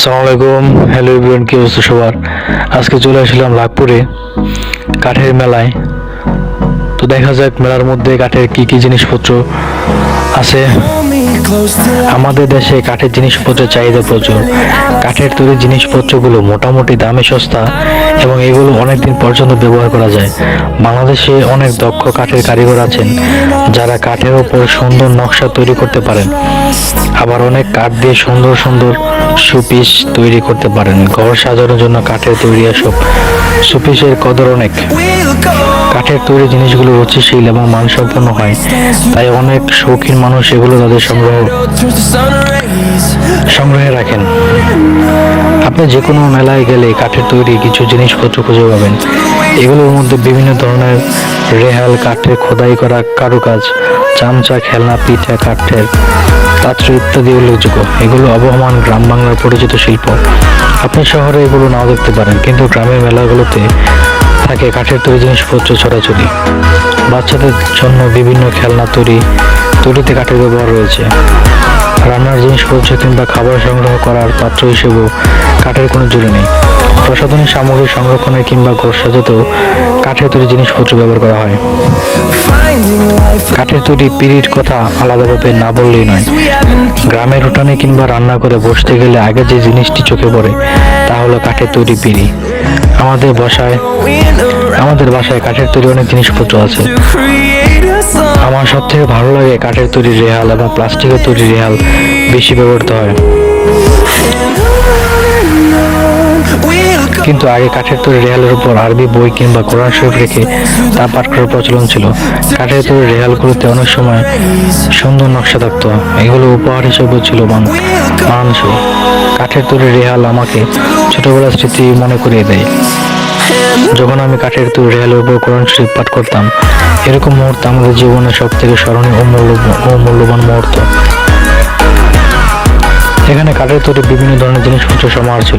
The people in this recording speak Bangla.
আসসালামু আলাইকুম। হ্যালো ইভিন কি অবস্থা সবার? আজকে চলে আসলাম লাগপুরে কাঠের মেলায়। তো দেখা যাক মেলার মধ্যে কাঠের কি কি জিনিসপত্র আছে। আমাদের দেশে কাঠের জিনিসপত্রের চাহিদা প্রচুর। কাঠের তৈরি জিনিসপত্রগুলো মোটামুটি দামে সস্তা এবং এগুলো অনেকদিন পর্যন্ত ব্যবহার করা যায়। বাংলাদেশে অনেক দক্ষ কাঠের কারিগর আছেন, যারা কাঠের ওপর সুন্দর নকশা তৈরি করতে পারেন। আবার অনেক কাঠ দিয়ে সুন্দর সুন্দর সুপিস তৈরি করতে পারেন। ঘর সাজানোর জন্য কাঠের তৈরি এসব সুপিসের কদর অনেক। কাঠের তৈরি জিনিসগুলো রুচিশীল এবং মানসম্পন্ন হয়। তাই অনেক শৌখিন মানুষ এগুলো তাদের সংগ্রহ সংগ্রহে রাখেন। আপনি যে কোনো মেলায় গেলে কাঠের তৈরি কিছু জিনিসপত্র খুঁজে পাবেন। এগুলোর মধ্যে বিভিন্ন ধরনের রেহাল, কাঠের খোদাই করা কারুকাজ, চামচা, খেলনা, পিঠা, কাঠের পাত্র ইত্যাদি উল্লেখযোগ্য। এগুলো আবহমান গ্রাম বাংলার পরিচিত শিল্প। আপনি শহরে এগুলো নাও দেখতে পারেন, কিন্তু গ্রামের মেলাগুলোতে থাকে কাঠের তৈরি জিনিসপত্র ছড়াছড়ি। বাচ্চাদের জন্য বিভিন্ন খেলনা তৈরি, তৈরিতে কাঠের ব্যবহার রয়েছে। রান্নার জিনিসপত্র কিংবা খাবার সংগ্রহ করার পাত্র হিসেবেও কাঠের কোনো জুড়ি নেই। প্রসাধনী সামগ্রী সংরক্ষণে কিংবা ঘর সাজাতেও কাঠের তৈরি জিনিসপত্র ব্যবহার করা হয়। কাঠের তৈরি পিড়ির কথা আলাদাভাবে না বললেই নয়। গ্রামের উঠানে কিংবা রান্না করে বসতে গেলে আগে যে জিনিসটি চোখে পড়ে, তা হলো কাঠের তৈরি পিড়ি আমাদের বাসায় আমাদের বাসায় কাঠের তৈরি অনেক জিনিসপত্র আছে। আমার সব থেকে ভালো লাগে কাঠের তৈরি রেহাল এবং প্লাস্টিকের তৈরি রেহাল বেশি ব্যবহৃত হয়। কিন্তু আগে কাঠের তৈরি রেহালের উপর আরবি বই কিংবা কোরআন শরীফ রেখে তা পাঠ করার প্রচলন ছিল। কাঠের তৈরি রেহালগুলোতে অনেক সময় সুন্দর নকশা থাকত। এগুলো উপহার হিসেবে ছিল মান- মানানসই। কাঠের তৈরি রেহাল আমাকে ছোটবেলার স্মৃতি মনে করিয়ে দেয়। যখন আমি কাঠের তৈরি রেহালের উপর কোরআন শরীফ পাঠ করতাম, এরকম মুহূর্ত আমাদের জীবনের সব থেকে স্মরণীয় ও মূল্যবান মুহূর্ত। এখানে কাঠের তৈরি বিভিন্ন ধরনের জিনিসপত্র সমাহার ছিল।